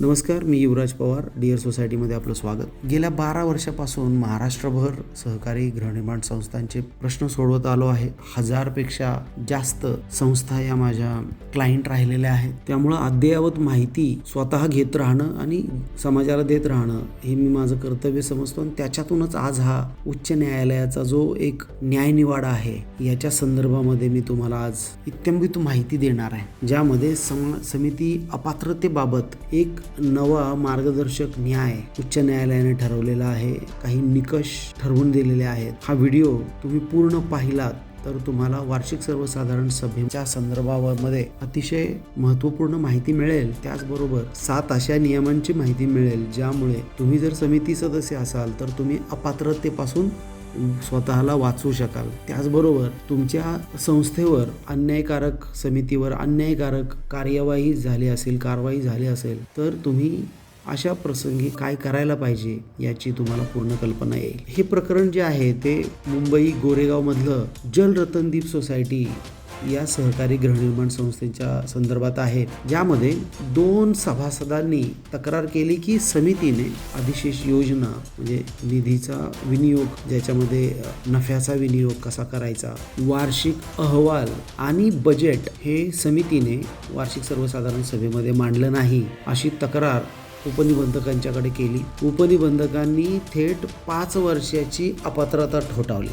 नमस्कार मी युवराज पवार डिअर सोसायटीमध्ये आपलं स्वागत. गेल्या बारा वर्षापासून महाराष्ट्रभर सहकारी गृहनिर्माण संस्थांचे प्रश्न सोडवत आलो आहे. हजारपेक्षा जास्त संस्था या माझ्या क्लायंट राहिलेल्या आहेत. त्यामुळं अद्ययावत माहिती स्वतः घेत राहणं आणि समाजाला देत राहणं हे मी माझं कर्तव्य समजतो आणि त्याच्यातूनच आज हा उच्च न्यायालयाचा जो एक न्यायनिवाडा आहे याच्या संदर्भामध्ये मी तुम्हाला आज इत्यंबित माहिती देणार आहे. ज्यामध्ये सम समिती अपात्रतेबाबत एक नवा मार्गदर्शक न्याय उच्च न्यायालयाने ठरवलेला आहे. काही निकष ठरवून दिलेले आहेत. हा व्हिडिओ तुम्ही पूर्ण पाहिलात तर तुम्हाला वार्षिक सर्वसाधारण सभेच्या संदर्भामध्ये अतिशय महत्त्वपूर्ण माहिती मिळेल. त्याचबरोबर सात अशा नियमांची माहिती मिळेल ज्यामुळे तुम्ही जर समिती सदस्य असाल तर तुम्ही अपात्रतेपासून स्वतःला वाचवू शकाल. त्याचबरोबर तुमच्या संस्थेवर अन्यायकारक समितीवर अन्यायकारक कार्यवाही झाली असेल कारवाई झाली असेल तर तुम्ही अशा प्रसंगी काय करायला पाहिजे याची तुम्हाला पूर्ण कल्पना येईल. हे प्रकरण जे आहे ते मुंबई गोरेगावमधलं जलरतनदीप सोसायटी या सहकारी गृहनिर्माण संस्थेच्या संदर्भात आहे. ज्यामध्ये दोन सभासदांनी तक्रार केली की समितीने अधिशेष योजना म्हणजे निधीचा विनियोग ज्याच्यामध्ये नफ्याचा विनियोग कसा करायचा वार्षिक अहवाल आणि बजेट हे समितीने वार्षिक सर्वसाधारण सभेमध्ये मांडलं नाही अशी तक्रार उपनिबंधकांच्याकडे केली. उपनिबंधकांनी थेट पाच वर्षाची अपात्रता ठोठावली.